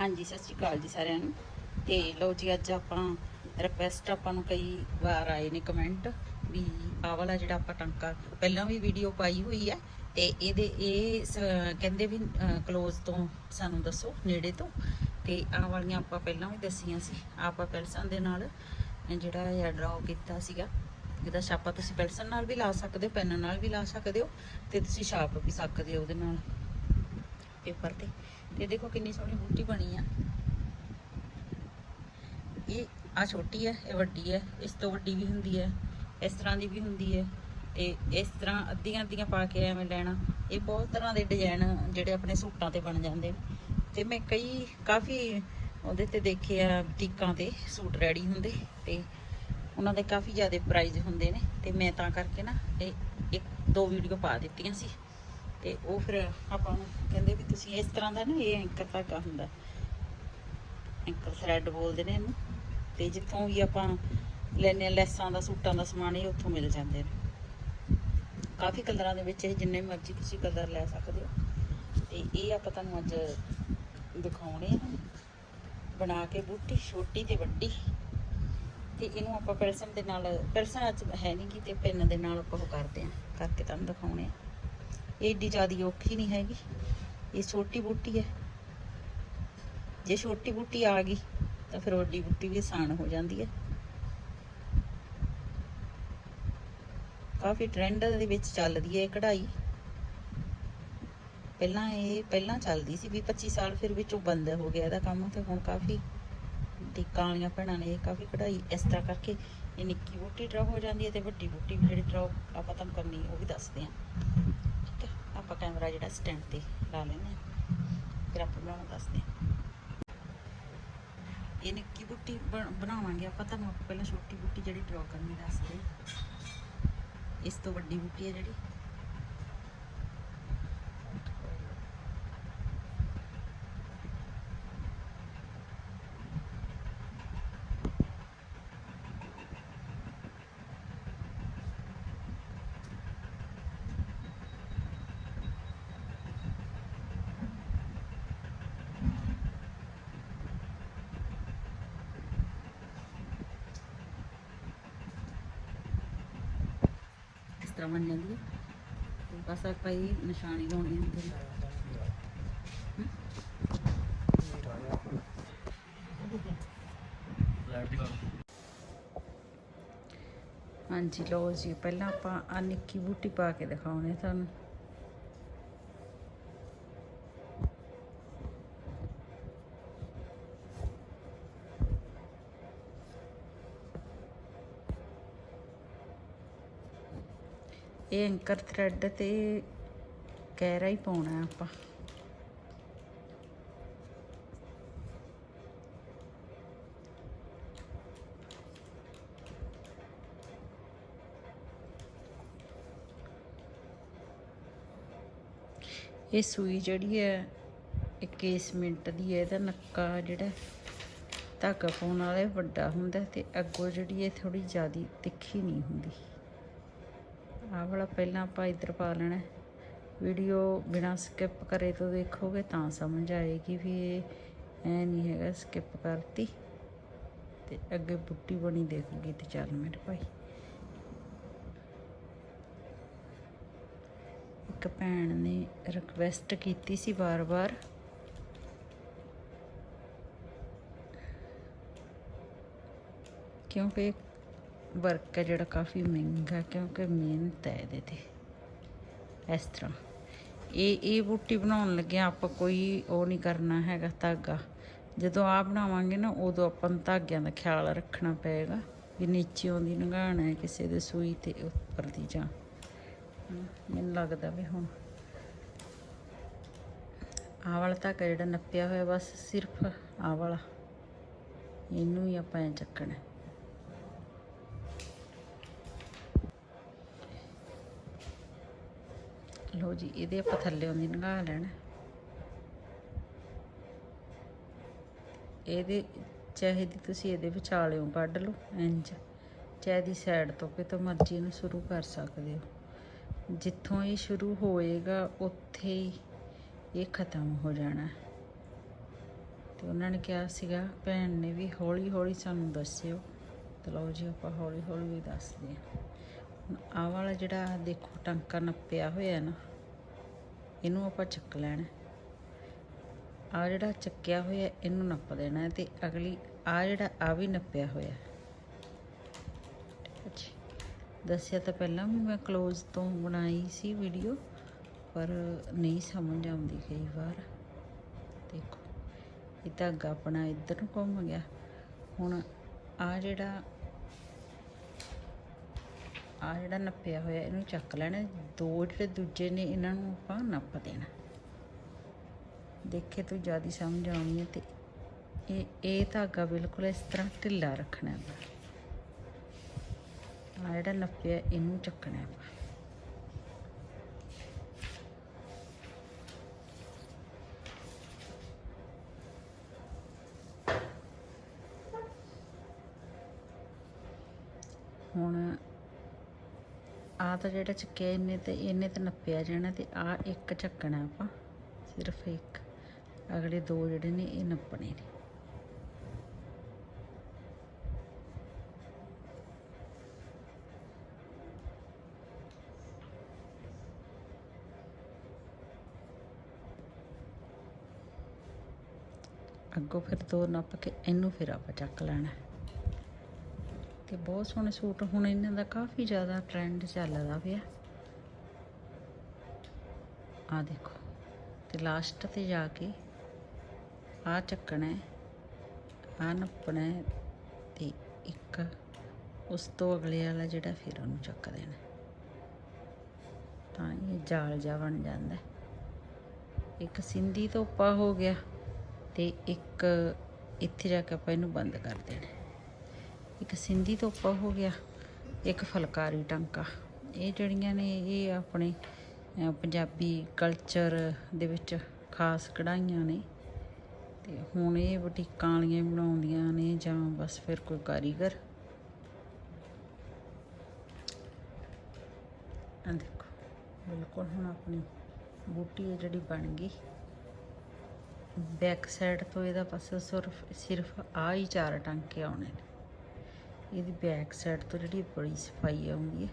ਹਾਂਜੀ, ਸਤਿ ਸ਼੍ਰੀ ਅਕਾਲ ਜੀ ਸਾਰਿਆਂ ਨੂੰ। ਤੇ ਲਓ ਜੀ, ਅੱਜ ਆਪਾਂ ਰਿਕਵੈਸਟ ਆਪਾਂ ਨੂੰ ਕਈ ਵਾਰ ਆਏ ਨੇ ਕਮੈਂਟ ਵੀ ਆਹ ਵਾਲਾ ਜਿਹੜਾ ਆਪਾਂ ਟਾਂਕਾ ਪਹਿਲਾਂ ਵੀ ਵੀਡੀਓ ਪਾਈ ਹੋਈ ਹੈ ਤੇ ਇਹਦੇ ਇਹ ਸ- ਕਹਿੰਦੇ ਵੀ ক্লোਜ਼ ਤੋਂ ਸਾਨੂੰ ਦੱਸੋ, ਨੇੜੇ ਤੋਂ। ਤੇ ਆਹ ਵਾਲੀਆਂ ਆਪਾਂ ਪਹਿਲਾਂ ਵੀ ਦੱਸੀਆਂ ਸੀ। ਆਪਾਂ ਪੈਲਸਾਂ ਦੇ ਨਾਲ ਜਿਹੜਾ ਇਹ ਡਰਾਅ ਕੀਤਾ ਸੀਗਾ, ਇਹਦਾ ਛਾਪਾ ਤੁਸੀਂ ਪੈਲਸਨ ਨਾਲ ਵੀ ਲਾ ਸਕਦੇ ਹੋ, ਪੈਨ ਨਾਲ ਵੀ ਲਾ ਸਕਦੇ ਹੋ ਤੇ ਤੁਸੀਂ ਛਾਪ ਵੀ ਸਕਦੇ ਹੋ ਉਹਦੇ ਨਾਲ। ਪੇਪਰ ਤੇ। ਤੇ ਦੇਖੋ ਕਿੰਨੀ ਸੋਹਣੀ ਬੂਟੀ ਬਣੀ ਆ। ਇਹ ਆ ਛੋਟੀ ਹੈ ਇਹ ਵੱਡੀ ਹੈ ਇਸ ਤੋਂ ਵੱਡੀ ਵੀ ਹੁੰਦੀ ਹੈ ਇਸ ਤਰ੍ਹਾਂ ਦੀ ਵੀ ਹੁੰਦੀ ਹੈ ਤੇ ਇਸ ਤਰ੍ਹਾਂ ਅੱਧੀਆਂ ਅੱਧੀਆਂ ਪਾ ਕੇ ਐਵੇਂ ਲੈਣਾ। ਇਹ ਬਹੁਤ ਤਰ੍ਹਾਂ ਦੇ ਡਿਜ਼ਾਈਨ ਜਿਹੜੇ ਆਪਣੇ ਸੂਟਾਂ ਤੇ ਬਣ ਜਾਂਦੇ ਨੇ। ਤੇ ਮੈਂ ਕਈ, ਕਾਫੀ ਉਹਦੇ ਤੇ ਦੇਖੇ ਆ ਬੁਟੀਕਾਂ ਤੇ ਸੂਟ ਰੈਡੀ ਹੁੰਦੇ ਤੇ ਉਹਨਾਂ ਦੇ ਕਾਫੀ ਜ਼ਿਆਦਾ ਪ੍ਰਾਈਜ਼ ਹੁੰਦੇ ਨੇ। ਤੇ ਮੈਂ ਤਾਂ ਕਰਕੇ ਨਾ ਇਹ ਇੱਕ ਦੋ ਵੀਡੀਓ ਪਾ ਦਿੱਤੀਆਂ ਸੀ। ਤੇ ਉਹ ਫਿਰ ਆਪਾਂ ਨੂੰ ਕਹਿੰਦੇ ਵੀ ਤੁਸੀਂ ਇਸ ਤਰ੍ਹਾਂ ਦਾ ਨਾ ਇਹ ਐਂਕਰ ਧਾਗਾ ਹੁੰਦਾ। ਐਂਕਰ ਥਰੈਡ ਬੋਲਦੇ ਨੇ ਇਹਨੂੰ। ਤੇ ਜਿੱਥੋਂ ਵੀ ਆਪਾਂ ਲੈਨੇ ਆ ਲੈਸਾਂ ਦਾ, ਸੂਟਾਂ ਦਾ ਸਮਾਨ, ਇਹ ਉੱਥੋਂ ਮਿਲ ਜਾਂਦੇ ਨੇ। ਕਾਫੀ ਕਲਰਾਂ ਦੇ ਵਿੱਚ ਇਹ ਜਿੰਨੇ ਮਰਜ਼ੀ ਤੁਸੀਂ ਕਲਰ ਲੈ ਸਕਦੇ ਹੋ। ਤੇ ਇਹ ਆਪਾਂ ਤੁਹਾਨੂੰ ਅੱਜ ਦਿਖਾਉਣੇ ਆ। ਬਣਾ ਕੇ ਬੂਟੀ, ਛੋਟੀ ਤੇ ਵੱਡੀ। ਤੇ ਇਹਨੂੰ ਆਪਾਂ ਪੈਲਸਨ ਦੇ ਨਾਲ ਪੈਲਸਨ ਅੱਜ ਹੈ ਨਹੀਂ ਗੀ ਤੇ ਪਿੰਨ ਦੇ ਨਾਲ ਆਪਾਂ ਉਹ ਕਰਦੇ ਆ ਕਰਕੇ ਤੁਹਾਨੂੰ ਦਿਖਾਉਣੇ ਆ। ਇਹ ਏਡੀ ਜ਼ਿਆਦੀ ਔਖੀ ਨਹੀਂ ਹੈਗੀ। ਇਹ ਛੋਟੀ ਬੂਟੀ ਹੈ। ਜੇ ਛੋਟੀ ਬੂਟੀ ਆ ਗਈ, ਤਾਂ ਫਿਰ ਵੱਡੀ ਬੂਟੀ ਵੀ ਆਸਾਨ ਹੋ ਜਾਂਦੀ ਹੈ। ਕਾਫੀ ਟ੍ਰੈਂਡ ਦੇ ਵਿੱਚ ਚੱਲਦੀ ਹੈ ਇਹ ਕਢਾਈ। ਪਹਿਲਾਂ ਇਹ, ਪਹਿਲਾਂ ਚੱਲਦੀ ਸੀ 20 25 ਸਾਲ ਫਿਰ ਵਿੱਚੋਂ ਬੰਦ ਹੋ ਗਿਆ ਇਹਦਾ ਕੰਮ ਤੇ ਹੁਣ ਕਾਫੀ ਟਿੱਕਾਂ ਵਾਲੀਆਂ ਭੈਣਾਂ ਨੇ ਇਹ ਕਾਫੀ ਕਢਾਈ। ਇਸ ਤਰ੍ਹਾਂ ਕਰਕੇ ਇਹ ਨਿੱਕੀ ਬੂਟੀ ਡਰਾ ਹੋ ਜਾਂਦੀ ਹੈ ਤੇ ਵੱਡੀ ਬੂਟੀ ਵੀ ਜਿਹੜੀ ਡਰਾ ਆਪਾਂ ਤੁਹਾਨੂੰ ਕਰਨੀ ਉਹ ਵੀ ਦੱਸਦੇ ਹਾਂ। ਆਪਾਂ ਕੈਮਰਾ ਜਿਹੜਾ ਸਟੈਂਡ ਤੇ ਲਾ ਲੈਂਦੇ ਹਾਂ। ਫਿਰ ਆਪਾਂ ਬਣਾਉਣਾ ਦੱਸਦੇ ਹਾਂ। ਇਹ ਨਿੱਕੀ ਬੂਟੀ ਬਣ- ਬਣਾਵਾਂਗੇ ਆਪਾਂ ਤੁਹਾਨੂੰ, ਆਪਾਂ ਪਹਿਲਾਂ ਛੋਟੀ ਬੂਟੀ ਜਿਹੜੀ ਡਰਾ ਕਰਨੀ ਦੱਸਦੇ ਇਸ ਤੋਂ ਵੱਡੀ ਬੂਟੀ ਹੈ ਜਿਹੜੀ ਇਸ ਤਰ੍ਹਾਂ ਬਣ ਜਾਂਦੀ ਹੈ ਤੇ ਬਸ ਆਪਾਂ ਇਹ ਨਿਸ਼ਾਨੀ ਲਾਉਣੀ ਹੁੰਦੀ ਹੈ ਹਾਂਜੀ, ਲਓ ਜੀ, ਪਹਿਲਾਂ ਆਪਾਂ ਆ ਨਿੱਕੀ ਬੂਟੀ ਪਾ ਕੇ ਦਿਖਾਉਣੇ ਤੁਹਾਨੂੰ। ਇਹ ਐਂਕਰ ਥਰੈਡ ਤੇ ਗਹਿਰਾ ਹੀ ਪਾਉਣਾ ਆਪਾਂ। ਇਹ ਸੂਈ ਜਿਹੜੀ ਹੈ 21 ਮਿੰਟ ਦੀ ਹੈ, ਇਹਦਾ ਨੱਕਾ ਜਿਹੜਾ ਧਾਗਾ ਪਾਉਣ ਵਾਲਾ ਵੱਡਾ ਹੁੰਦਾ ਤੇ ਅੱਗੋਂ ਜਿਹੜੀ ਇਹ ਥੋੜੀ ਜ਼ਿਆਦੀ ਤਿੱਖੀ ਨਹੀਂ ਹੁੰਦੀ। ਆਹ ਵਾਲਾ ਪਹਿਲਾਂ ਆਪਾਂ ਇੱਧਰ ਪਾ ਲੈਣਾ। ਵੀਡੀਓ ਬਿਨਾ ਸਕਿਪ ਕਰੇ ਤੋਂ ਦੇਖੋਗੇ ਤਾਂ ਸਮਝ ਆਏਗੀ ਵੀ ਇਹ ਐ ਨਹੀਂ ਹੈਗਾ ਸਕਿਪ ਕਰਤੀ। ਤੇ ਅੱਗੇ ਬੁੱਟੀ ਬਣੀ ਦੇਖੂਗੀ ਤੇ ਚੱਲ ਮੇਰੇ ਭਾਈ। ਇੱਕ ਭੈਣ ਨੇ ਰਿਕਵੈਸਟ ਕੀਤੀ ਸੀ ਵਾਰ-ਵਾਰ। ਕਿਉਂਕਿ ਵਰਕ ਹੈ ਜਿਹੜਾ ਕਾਫੀ ਮਹਿੰਗਾ ਕਿਉਂਕਿ ਮਿਹਨਤ ਹੈ ਇਹਦੇ ਤੇ। ਇਸ ਤਰ੍ਹਾਂ। ਇਹ ਇਹ ਬੂਟੀ ਬਣਾਉਣ ਲੱਗਿਆ ਆਪਾਂ, ਕੋਈ ਉਹ ਨਹੀਂ ਕਰਨਾ ਹੈਗਾ ਧਾਗਾ। ਜਦੋਂ ਆ ਬਣਾਵਾਂਗੇ ਨਾ, ਉਦੋਂ ਆਪਾਂ ਨੂੰ ਧਾਗਿਆਂ ਦਾ ਖਿਆਲ ਰੱਖਣਾ ਪਏਗਾ ਵੀ ਨੀਚੇੋਂ ਦੀ ਨਗਾਣਾ ਹੈ, ਕਿਸੇ ਦੇ ਸੂਈ ਤੇ ਉੱਪਰ ਦੀ ਜਾਂ। ਮੈਨੂੰ ਲੱਗਦਾ ਵੀ ਹੁਣ ਆਹ ਵਾਲਾ ਧਾਗਾ ਜਿਹੜਾ ਨੱਪਿਆ ਹੋਇਆ, ਬਸ ਸਿਰਫ ਆਹ ਵਾਲਾ। ਇਹਨੂੰ ਹੀ ਆਪਾਂ ਐ ਚੱਕਣਾ। ਲੋ ਜੀ, ਇਹਦੇ ਆਪਾਂ ਥੱਲੇ ਦੀ ਨਗਾ ਲੈਣਾ। ਇਹਦੇ, ਚਾਹੇ ਦੀ ਤੁਸੀਂ ਇਹਦੇ ਵਿਚਾਲਿਓਂ ਕੱਢ ਲਓ ਇੰਜ ਚਾਹੇ ਦੀ ਸਾਈਡ ਤੋਂ ਕਿਤੋਂ ਮਰਜ਼ੀ ਇਹਨੂੰ ਸ਼ੁਰੂ ਕਰ ਸਕਦੇ ਹੋ। ਜਿੱਥੋਂ ਇਹ ਸ਼ੁਰੂ ਹੋਏਗਾ, ਉੱਥੇ ਹੀ ਇਹ ਖਤਮ ਹੋ ਜਾਣਾ। ਤੇ ਉਹਨਾਂ ਨੇ ਕਿਹਾ ਸੀਗਾ, ਭੈਣ ਨੇ ਵੀ ਹੌਲੀ ਹੌਲੀ ਸਾਨੂੰ ਦੱਸਿਓ। ਤੇ ਲਓ ਜੀ, ਆਪਾਂ ਹੌਲੀ ਹੌਲੀ ਵੀ ਦੱਸਦੇ ਹਾਂ। ਆਹ ਵਾਲਾ ਜਿਹੜਾ ਦੇਖੋ ਟਾਂਕਾ ਨੱਪਿਆ ਹੋਇਆ ਨਾ, ਇਹਨੂੰ ਆਪਾਂ ਚੱਕ ਲੈਣਾ ਆ ਜਿਹੜਾ ਚੱਕਿਆ ਹੋਇਆ ਇਹਨੂੰ ਨੱਪ ਦੇਣਾ ਹੈ ਤੇ ਅਗਲੀ ਆ ਜਿਹੜਾ ਆ ਵੀ ਨੱਪਿਆ ਹੋਇਆ ਠੀਕ ਹੈ। ਜੀ ਦੱਸਿਆ ਤਾਂ ਪਹਿਲਾਂ ਵੀ ਮੈਂ ক্লোਜ਼ ਤੋਂ ਬਣਾਈ ਸੀ ਵੀਡੀਓ ਪਰ ਨਹੀਂ ਸਮਝ ਆਉਂਦੀ ਕਈ ਵਾਰ। ਦੇਖੋ, ਇਹ ਧਾਗਾ ਆਪਣਾ ਇੱਧਰ ਨੂੰ ਘੁੰਮ ਗਿਆ। ਹੁਣ ਆ ਜਿਹੜਾ ਆ ਜਿਹੜਾ ਨੱਪਿਆ ਹੋਇਆ, ਇਹਨੂੰ ਚੱਕ ਲੈਣਾ। ਦੋ ਜਿਹੜੇ ਦੂਜੇ ਨੇ, ਇਹਨਾਂ ਨੂੰ ਆਪਾਂ ਨੱਪ ਦੇਣਾ। ਦੇਖੇ ਤੂੰ ਜ਼ਿਆਦਾ ਸਮਝ ਆਉਣੀ ਹੈ ਤੇ ਇਹ ਇਹ ਧਾਗਾ ਬਿਲਕੁਲ ਇਸ ਤਰ੍ਹਾਂ ਢਿੱਲਾ ਰੱਖਣਾ ਹੈ ਆ ਜਿਹੜਾ ਨੱਪਿਆ, ਇਹਨੂੰ ਚੱਕਣਾ ਹੈ ਹੁਣ ਆ ਤਾਂ ਜਿਹੜਾ ਚੱਕਿਆ ਇਹਨੇ ਤੇ ਇਹਨੇ ਤੇ ਨੱਪਿਆ ਜਾਣਾ ਤੇ ਆ ਇੱਕ ਚੱਕਣਾ ਆਪਾਂ, ਸਿਰਫ ਇੱਕ। ਅਗਲੇ ਦੋ ਜਿਹੜੇ ਨੇ, ਇਹ ਨੱਪਣੇ ਨੇ। ਅੱਗੋਂ ਫਿਰ ਦੋ ਨੱਪ ਕੇ, ਇਹਨੂੰ ਫਿਰ ਆਪਾਂ ਚੱਕ ਲੈਣਾ। ਤੇ ਬਹੁਤ ਸੋਹਣੇ ਸੂਟ ਹੁਣ ਇਹਨਾਂ ਦਾ ਕਾਫੀ ਜ਼ਿਆਦਾ ਟ੍ਰੈਂਡ ਚੱਲਦਾ ਪਿਆ। ਆ ਦੇਖੋ, ਤੇ ਲਾਸਟ ਤੇ ਜਾ ਕੇ ਆ ਚੱਕਣਾ ਹੈ ਆ ਨੱਪਣਾ ਹੈ ਤੇ ਇੱਕ ਉਸ ਤੋਂ ਅਗਲੇ ਵਾਲਾ ਜਿਹੜਾ ਫਿਰ ਉਹਨੂੰ ਚੱਕ ਦੇਣਾ। ਤਾਂ ਇਹ ਜਾਲ ਜਾ ਬਣ ਜਾਂਦਾ ਇੱਕ ਸਿੰਧੀ ਤੋਪਾ ਹੋ ਗਿਆ ਤੇ ਇੱਕ ਇੱਥੇ ਜਾ ਕੇ ਆਪਾਂ ਇਹਨੂੰ ਬੰਦ ਕਰ ਦੇਣਾ ਇੱਕ ਸਿੰਧੀ ਤੋਪਾ ਹੋ ਗਿਆ, ਇੱਕ ਫਲਕਾਰੀ ਟਾਂਕਾ। ਇਹ ਜਿਹੜੀਆਂ ਨੇ, ਇਹ ਆਪਣੇ ਪੰਜਾਬੀ ਕਲਚਰ ਦੇ ਵਿੱਚ ਖਾਸ ਕਢਾਈਆਂ ਨੇ। ਤੇ ਹੁਣ ਇਹ ਬੁਟੀਕਾਂ ਵਾਲੀਆਂ ਬਣਾਉਂਦੀਆਂ ਨੇ, ਜਾਂ ਬਸ ਫਿਰ ਕੋਈ ਕਾਰੀਗਰ। ਆ ਦੇਖੋ, ਬਿਲਕੁਲ ਹੁਣ ਆਪਣੀ ਬੂਟੀ ਹੈ ਜਿਹੜੀ ਬਣ ਗਈ। ਬੈਕ ਸਾਈਡ ਤੋਂ ਇਹਦਾ ਬਸ ਸਿਰਫ ਸਿਰਫ ਆ ਹੀ ਚਾਰ ਟਾਂਕੇ ਆਉਣੇ ਨੇ। ਇਹਦੀ ਬੈਕ ਸਾਈਡ ਤੋਂ ਜਿਹੜੀ ਬੜੀ ਸਫ਼ਾਈ ਆਉਂਦੀ ਹੈ।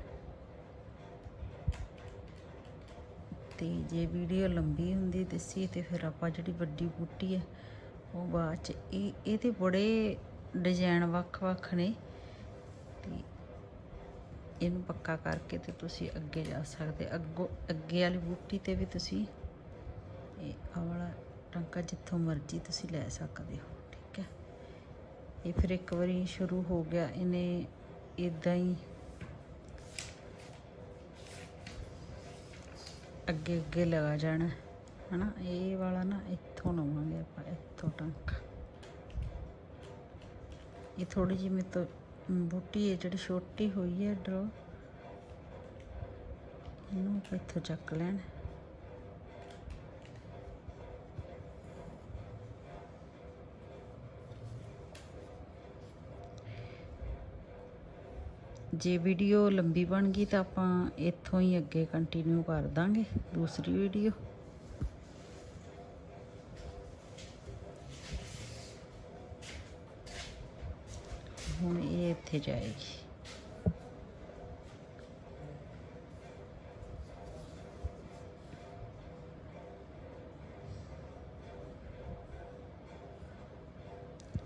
ਤੇ ਜੇ ਵੀਡੀਓ ਲੰਬੀ ਹੁੰਦੀ ਦੱਸੀ, ਤੇ ਫਿਰ ਆਪਾਂ ਜਿਹੜੀ ਵੱਡੀ ਬੂਟੀ ਹੈ, ਉਹ ਬਾਅਦ ਚ ਇਹ ਇਹਦੇ ਬੜੇ ਡਿਜ਼ਾਈਨ ਵੱਖ-ਵੱਖ ਨੇ। ਤੇ ਇਹਨੂੰ ਪੱਕਾ ਕਰਕੇ ਤੇ ਤੁਸੀਂ ਅੱਗੇ ਜਾ ਸਕਦੇ, ਅੱਗੋਂ, ਅੱਗੇ ਵਾਲੀ ਬੂਟੀ ਤੇ ਵੀ ਤੁਸੀਂ ਇਹ ਆਹ ਵਾਲਾ ਟਾਂਕਾ ਜਿੱਥੋਂ ਮਰਜ਼ੀ ਤੁਸੀਂ ਲੈ ਸਕਦੇ ਹੋ। ਇਹ ਫਿਰ ਇੱਕ ਵਾਰੀ ਸ਼ੁਰੂ ਹੋ ਗਿਆ, ਇਹਨੇ ਇਦਾਂ ਹੀ ਅੱਗੇ ਅੱਗੇ ਲਗਾ ਜਾਣਾ। ਹਨਾ, ਇਹ ਵਾਲਾ ਨਾ ਇੱਥੋਂ ਲਵਾਂਗੇ ਆਪਾਂ, ਇੱਥੋਂ ਟੰਕ। ਇਹ ਥੋੜੀ ਜਿਹੀ ਮੇਰੇ ਤੋਂ ਬੂਟੀ ਹੈ, ਜਿਹੜੀ ਛੋਟੀ ਹੋਈ ਹੈ, ਡਰੋ। ਇਹਨੂੰ ਆਪਾਂ ਇੱਥੋਂ ਚੱਕ ਲੈਣਾ। ਜੇ ਵੀਡੀਓ ਲੰਬੀ ਬਣ ਗਈ ਤਾਂ ਆਪਾਂ ਇੱਥੋਂ ਹੀ ਅੱਗੇ ਕੰਟੀਨਿਊ ਕਰ ਦਾਂਗੇ, ਦੂਸਰੀ ਵੀਡੀਓ ਹੁਣ ਇਹ ਇੱਥੇ ਜਾਏਗੀ।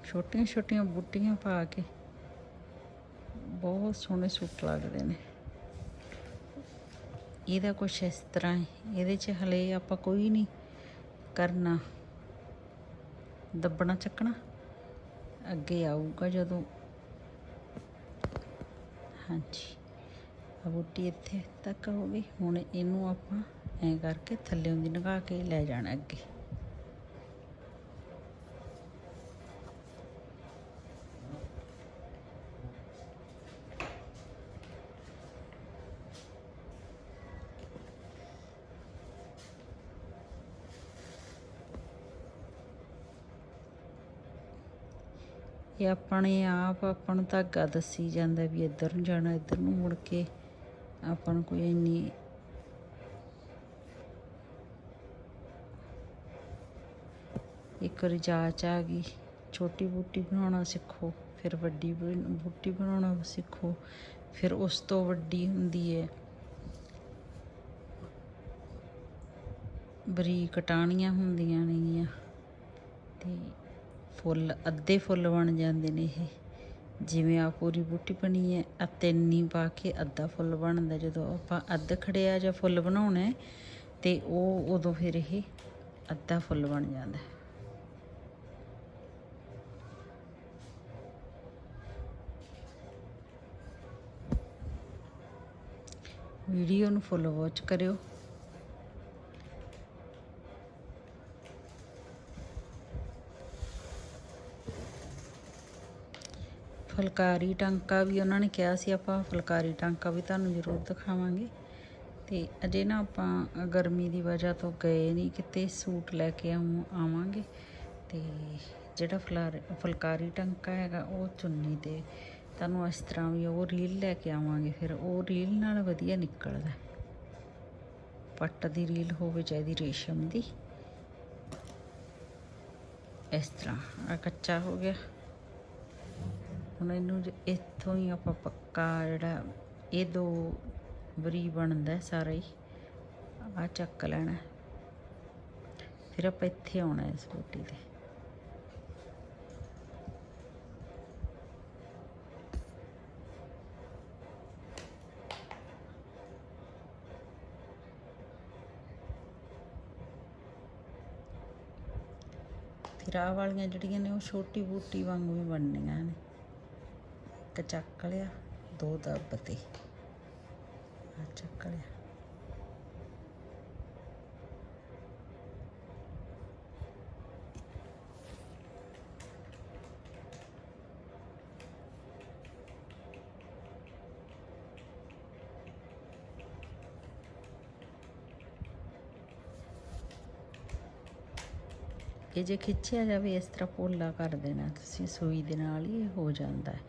ਛੋਟੀਆਂ ਛੋਟੀਆਂ ਬੂਟੀਆਂ ਪਾ ਕੇ ਬਹੁਤ ਸੋਹਣੇ ਸੂਟ ਲੱਗਦੇ ਨੇ। ਇਹਦਾ ਕੁਛ ਇਸ ਤਰ੍ਹਾਂ ਹੈ। ਇਹਦੇ 'ਚ ਹਲੇ ਆਪਾਂ ਕੋਈ ਨਹੀਂ ਕਰਨਾ। ਦੱਬਣਾ ਚੱਕਣਾ। ਅੱਗੇ ਆਊਗਾ ਜਦੋਂ। ਹਾਂਜੀ। ਆ ਬੂਟੀ ਇੱਥੇ ਤੱਕ ਹੋ ਗਈ। ਹੁਣ ਇਹਨੂੰ ਆਪਾਂ ਐਂ ਕਰਕੇ ਥੱਲੇ ਦੀ ਨਗਾ ਕੇ ਲੈ ਜਾਣਾ ਅੱਗੇ। ਇਹ ਆਪਣੇ ਆਪ, ਆਪਾਂ ਨੂੰ ਧਾਗਾ ਦੱਸੀ ਜਾਂਦਾ ਵੀ ਇੱਧਰ ਨੂੰ ਜਾਣਾ, ਇੱਧਰ ਨੂੰ ਮੁੜ ਕੇ ਆਪਾਂ ਨੂੰ ਕੋਈ ਇੰਨੀ ਇੱਕ ਰਿਜਾਚ ਆ ਗਈ, ਛੋਟੀ ਬੂਟੀ ਬਣਾਉਣਾ ਸਿੱਖੋ, ਫਿਰ ਵੱਡੀ ਬਣ- ਬੂਟੀ ਬਣਾਉਣਾ ਸਿੱਖੋ, ਫਿਰ ਉਸ ਤੋਂ ਵੱਡੀ ਹੁੰਦੀ ਹੈ ਬਰੀਕ ਟਾਹਣੀਆਂ ਹੁੰਦੀਆਂ ਨੇਗੀਆਂ ਤੇ ਫੁੱਲ, ਅੱਧੇ ਫੁੱਲ ਬਣ ਜਾਂਦੇ ਨੇ ਇਹ। ਜਿਵੇਂ ਆ ਪੂਰੀ ਬੂਟੀ ਬਣੀ ਹੈ ਆ ਤਿੰਨ ਪਾ ਕੇ ਅੱਧਾ ਫੁੱਲ ਬਣਦਾ। ਜਦੋਂ ਆਪਾਂ ਅੱਧ ਖੜਿਆ ਜਾਂ ਫੁੱਲ ਬਣਾਉਣਾ ਹੈ, ਤੇ ਉਹ ਉਦੋਂ ਫਿਰ ਇਹ ਅੱਧਾ ਫੁੱਲ ਬਣ ਜਾਂਦਾ ਹੈ। ਵੀਡੀਓ ਨੂੰ ਫੁੱਲ ਵਾਚ ਕਰਿਓ। ਫੁਲਕਾਰੀ ਟਾਂਕਾ ਵੀ ਉਹਨਾਂ ਨੇ ਕਿਹਾ ਸੀ, ਆਪਾਂ ਫੁਲਕਾਰੀ ਟਾਂਕਾ ਵੀ ਤੁਹਾਨੂੰ ਜ਼ਰੂਰ ਦਿਖਾਵਾਂਗੇ। ਤੇ ਅਜੇ ਨਾ ਆਪਾਂ ਗਰਮੀ ਦੀ ਵਜ੍ਹਾ ਤੋਂ ਗਏ ਨਹੀਂ, ਕਿਤੇ ਸੂਟ ਲੈ ਕੇ ਆਉਂ, ਆਵਾਂਗੇ। ਤੇ ਜਿਹੜਾ ਫੁਲਾਰ, ਫੁਲਕਾਰੀ ਟਾਂਕਾ ਹੈਗਾ, ਉਹ ਚੁੰਨੀ ਤੇ। ਤੁਹਾਨੂੰ ਇਸ ਤਰ੍ਹਾਂ ਵੀ ਉਹ ਰੀਲ ਲੈ ਕੇ ਆਵਾਂਗੇ, ਫਿਰ ਉਹ ਰੀਲ ਨਾਲ ਵਧੀਆ ਨਿਕਲਦਾ। ਪੱਟ ਦੀ ਰੀਲ ਹੋਵੇ ਚਾਹੀਦੀ ਰੇਸ਼ਮ ਦੀ। ਇਸ ਤਰ੍ਹਾਂ ਆ ਕੱਚਾ ਹੋ ਗਿਆ। ਹੁਣ ਇਹਨੂੰ ਜੇ ਇੱਥੋਂ ਹੀ ਆਪਾਂ ਪੱਕਾ ਜਿਹੜਾ ਇਹ ਦੋ ਬਰੀ ਬਣਦਾ ਹੈ ਸਾਰਾ ਹੀ ਆ ਚੱਕ ਲੈਣਾ ਫਿਰ ਆਪਾਂ ਇੱਥੇ ਆਉਣਾ ਹੈ ਇਸ ਬੂਟੀ ਤੇ। ਫਿਰ ਆਹ ਵਾਲੀਆਂ ਜਿਹੜੀਆਂ ਨੇ ਉਹ ਛੋਟੀ ਬੂਟੀ ਵਾਂਗੂ ਹੀ ਬਣਨੀਆਂ ਨੇ। ਇੱਕ ਚੱਕ ਲਿਆ, ਦੋ ਦੱਬ ਤੇ ਆ ਚੱਕ ਲਿਆ। ਇਹ ਜੇ ਖਿੱਚਿਆ ਜਾਵੇ, ਇਸ ਤਰ੍ਹਾਂ ਪੋਲਾ ਕਰ ਦੇਣਾ ਤੁਸੀਂ, ਸੂਈ ਦੇ ਨਾਲ ਹੀ ਇਹ ਹੋ ਜਾਂਦਾ ਹੈ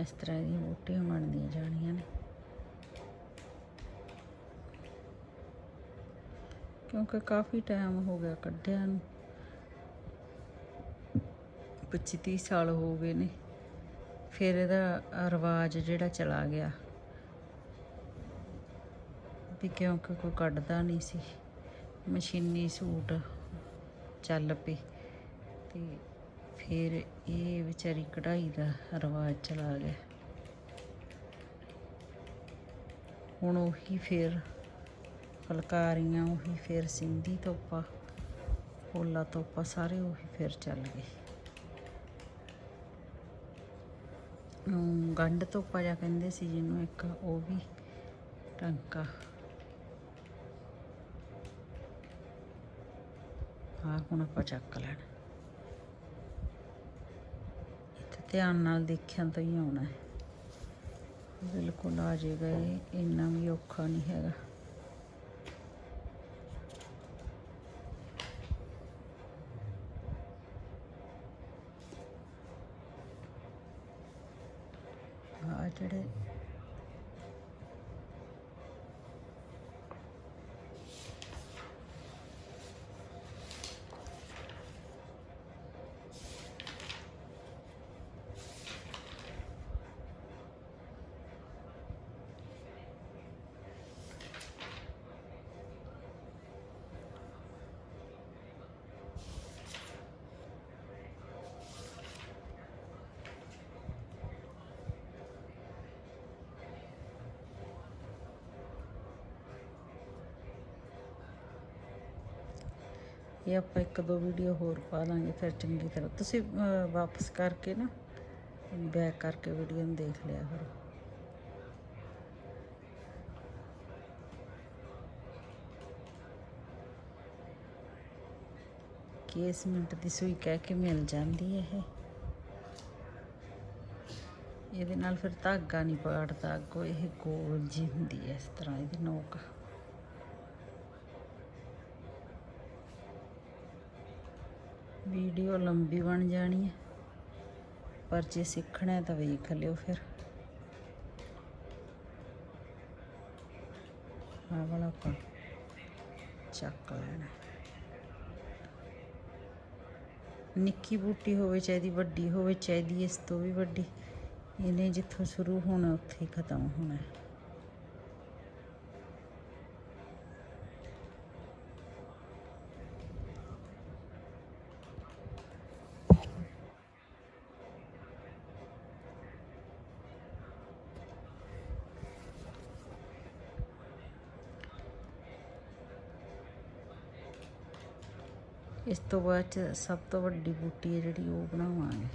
ਇਸ ਤਰ੍ਹਾਂ ਦੀਆਂ ਬੂਟੀਆਂ ਬਣਦੀਆਂ ਜਾਣੀਆਂ ਨੇ। ਕਿਉਂਕਿ ਕਾਫੀ ਟਾਈਮ ਹੋ ਗਿਆ ਕੱਢਿਆ ਨੂੰ। 25 30 ਸਾਲ ਹੋ ਗਏ ਨੇ। ਫਿਰ ਇਹਦਾ ਰਿਵਾਜ ਜਿਹੜਾ ਚਲਾ ਗਿਆ ਵੀ ਕਿਉਂਕਿ ਕੋਈ ਕੱਢਦਾ ਨਹੀਂ ਸੀ। ਮਸ਼ੀਨੀ ਸੂਟ ਚੱਲ ਪਏ ਤੇ ਫਿਰ ਇਹ ਵਿਚਾਰੀ ਕਢਾਈ ਦਾ ਰਿਵਾਜ ਚਲਾ ਗਿਆ। ਹੁਣ ਉਹੀ ਫਿਰ ਫੁਲਕਾਰੀਆਂ, ਉਹੀ ਫਿਰ ਸਿੰਧੀ ਤੋਪਾ ਪੋਲਾ ਤੋਪਾ, ਸਾਰੇ ਉਹੀ ਫਿਰ ਚੱਲ ਗਏ। ਗੰਢ ਤੋਪਾ ਜਾਂ ਕਹਿੰਦੇ ਸੀ ਜਿਹਨੂੰ ਇੱਕ, ਉਹ ਵੀ ਟਾਂਕਾ। ਆ ਹੁਣ ਆਪਾਂ ਚੱਕ ਲੈਣਾ। ਧਿਆਨ ਨਾਲ ਦੇਖਿਆ ਤਾਂ ਹੀ ਆਉਣਾ ਹੈ। ਬਿਲਕੁਲ ਆ ਜਾਏਗਾ ਇਹ ਇੰਨਾ ਵੀ ਔਖਾ ਨਹੀਂ ਹੈਗਾ। ਆ ਜਿਹੜੇ ਇਹ ਆਪਾਂ ਇੱਕ ਦੋ ਵੀਡੀਓ ਹੋਰ ਪਾ ਦਾਂਗੇ ਫਿਰ ਚੰਗੀ ਤਰ੍ਹਾਂ। ਤੁਸੀਂ ਅਹ, ਵਾਪਸ ਕਰਕੇ ਨਾ ਬੈਕ ਕਰਕੇ ਵੀਡੀਓ ਨੂੰ ਦੇਖ ਲਿਆ ਕਰੋ। ਕੇਸ ਮਿੰਟ ਦੀ ਸੂਈ ਕਹਿ ਕੇ ਮਿਲ ਜਾਂਦੀ ਹੈ ਇਹ। ਇਹਦੇ ਨਾਲ ਫਿਰ ਧਾਗਾ ਨਹੀਂ ਪਾੜਦਾ ਅੱਗੋਂ ਇਹ ਗੋਲ ਜੀ ਹੁੰਦੀ ਹੈ ਇਸ ਤਰ੍ਹਾਂ ਇਹਦੀ ਨੋਕ। ਵੀਡੀਓ ਲੰਬੀ ਬਣ ਜਾਣੀ ਹੈ। ਪਰ ਜੇ ਸਿੱਖਣਾ ਤਾਂ ਵੇਖ ਲਿਓ ਫਿਰ। ਆਹ ਵਾਲਾ ਆਪਾਂ ਚੱਕ ਲੈਣਾ। ਨਿੱਕੀ ਬੂਟੀ ਹੋਵੇ ਚਾਹੀਦੀ ਵੱਡੀ ਹੋਵੇ ਚਾਹੀਦੀ ਇਸ ਤੋਂ ਵੀ ਵੱਡੀ। ਇਹਨੇ ਜਿੱਥੋਂ ਸ਼ੁਰੂ ਹੋਣਾ, ਉੱਥੇ ਹੀ ਖਤਮ ਹੋਣਾ। ਇਸ ਤੋਂ ਬਾਅਦ ਚ ਸਭ ਤੋਂ ਵੱਡੀ ਬੂਟੀ ਹੈ ਜਿਹੜੀ ਉਹ ਬਣਾਵਾਂਗੇ।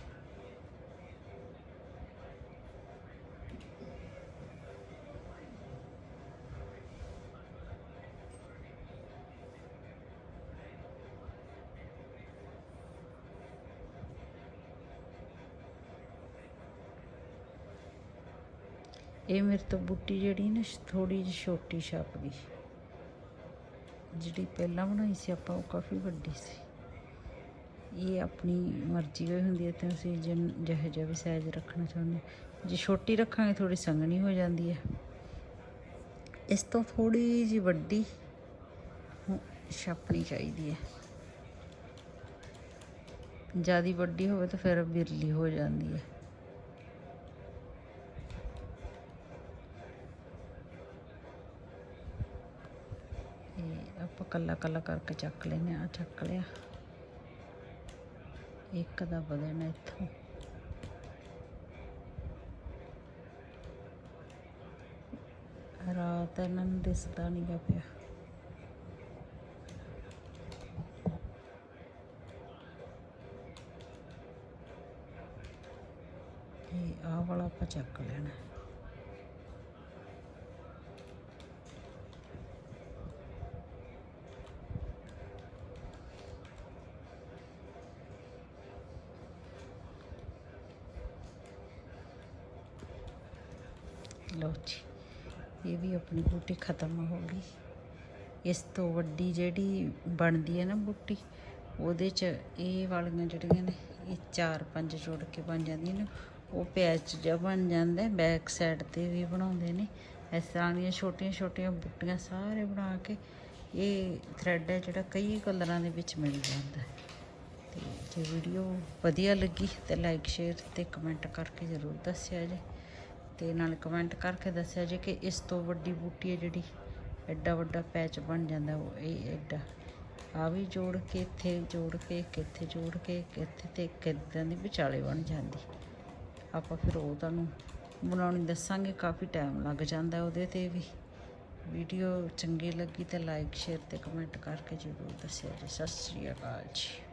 ਇਹ ਮੇਰੇ ਤੋਂ ਬੂਟੀ ਜਿਹੜੀ ਨਾ ਥੋੜੀ ਜਿਹੀ ਛੋਟੀ ਛਾਪ ਗਈ। ਜਿਹੜੀ ਪਹਿਲਾਂ ਬਣਾਈ ਸੀ, ਆਪਾਂ ਉਹ ਕਾਫੀ ਵੱਡੀ ਸੀ। ਇਹ ਆਪਣੀ ਮਰਜ਼ੀ ਹੋਈ ਹੁੰਦੀ ਹੈ, ਤੇ ਅਸੀਂ ਜਿਹੋ ਜਿਹਾ ਵੀ ਸਾਈਜ਼ ਰੱਖਣਾ ਚਾਹੁੰਦੇ ਜੇ ਛੋਟੀ ਰੱਖਾਂਗੇ ਥੋੜੀ ਸੰਘਣੀ ਹੋ ਜਾਂਦੀ ਹੈ। ਇਸ ਤੋਂ ਥੋੜੀ ਜਿਹੀ ਵੱਡੀ ਛਾਪਣੀ ਚਾਹੀਦੀ ਹੈ। ਜ਼ਿਆਦਾ ਵੱਡੀ ਹੋਵੇ ਤਾਂ ਫਿਰ ਬਿਰਲੀ ਹੋ ਜਾਂਦੀ ਹੈ। ਆਪਾਂ ਕੱਲਾ ਕੱਲਾ ਕਰਕੇ ਚੱਕ ਲੈਨੇ ਆ ਚੱਕ ਲਿਆ। ਇੱਕ ਦਾ ਬਦਲਣਾ ਇੱਥੋਂ। ਰਾਤ ਇਹਨਾਂ ਨੂੰ ਦਿਸਦਾ ਨਹੀਂ ਪਿਆ। ਇਹ ਆਹ ਵਾਲਾ ਆਪਾਂ ਚੱਕ ਲੈਣਾ। ਲਓ ਜੀ, ਇਹ ਵੀ ਆਪਣੀ ਬੂਟੀ ਖਤਮ ਹੋ ਗਈ। ਇਸ ਤੋਂ ਵੱਡੀ ਜਿਹੜੀ ਬਣਦੀ ਹੈ ਨਾ ਬੂਟੀ, ਉਹਦੇ ਚ ਇਹ ਵਾਲੀਆਂ ਜਿਹੜੀਆਂ ਨੇ, ਇਹ ਚਾਰ ਪੰਜ ਜੋੜ ਕੇ ਬਣ ਜਾਂਦੀਆਂ ਨੇ। ਉਹ ਪੈਚ ਜਿਹਾ ਬਣ ਜਾਂਦਾ ਬੈਕ ਸਾਈਡ ਤੇ ਵੀ ਬਣਾਉਂਦੇ ਨੇ। ਇਸ ਤਰ੍ਹਾਂ ਦੀਆਂ ਛੋਟੀਆਂ ਛੋਟੀਆਂ ਬੂਟੀਆਂ ਸਾਰੇ ਬਣਾ ਕੇ ਇਹ ਥ੍ਰੈਡ ਹੈ ਜਿਹੜਾ ਕਈ ਕਲਰਾਂ ਦੇ ਵਿੱਚ ਮਿਲ ਜਾਂਦਾ ਹੈ। ਤੇ ਜੇ ਵੀਡੀਓ ਵਧੀਆ ਲੱਗੀ ਤਾਂ ਲਾਈਕ ਸ਼ੇਅਰ ਤੇ ਕਮੈਂਟ ਕਰਕੇ ਜ਼ਰੂਰ ਦੱਸਿਆ ਜੇ। ਤੇ ਨਾਲ ਕਮੈਂਟ ਕਰਕੇ ਦੱਸਿਆ ਜੇ ਕਿ ਇਸ ਤੋਂ ਵੱਡੀ ਬੂਟੀ ਹੈ ਜਿਹੜੀ ਐਡਾ ਵੱਡਾ ਪੈਚ ਬਣ ਜਾਂਦਾ ਉਹ ਇਹ ਐਡਾ। ਆ ਵੀ ਜੋੜ ਕੇ, ਇੱਥੇ ਜੋੜ ਕੇ, ਕਿੱਥੇ ਜੋੜ ਕੇ, ਕਿੱਥੇ ਤੇ ਕਿੱਦਾਂ ਦੀ ਵਿਚਾਲੇ ਬਣ ਜਾਂਦੀ। ਆਪਾਂ ਫਿਰ ਉਹ ਤੁਹਾਨੂੰ ਬਣਾਉਣੀ ਦੱਸਾਂਗੇ, ਕਾਫੀ ਟਾਈਮ ਲੱਗ ਜਾਂਦਾ ਉਹਦੇ ਤੇ ਵੀ। ਵੀਡੀਓ ਚੰਗੀ ਲੱਗੀ ਤਾਂ ਲਾਈਕ ਸ਼ੇਅਰ ਤੇ ਕਮੈਂਟ ਕਰਕੇ ਜ਼ਰੂਰ ਦੱਸਿਆ ਜੀ। ਸਤਿ ਸ਼੍ਰੀ ਅਕਾਲ ਜੀ।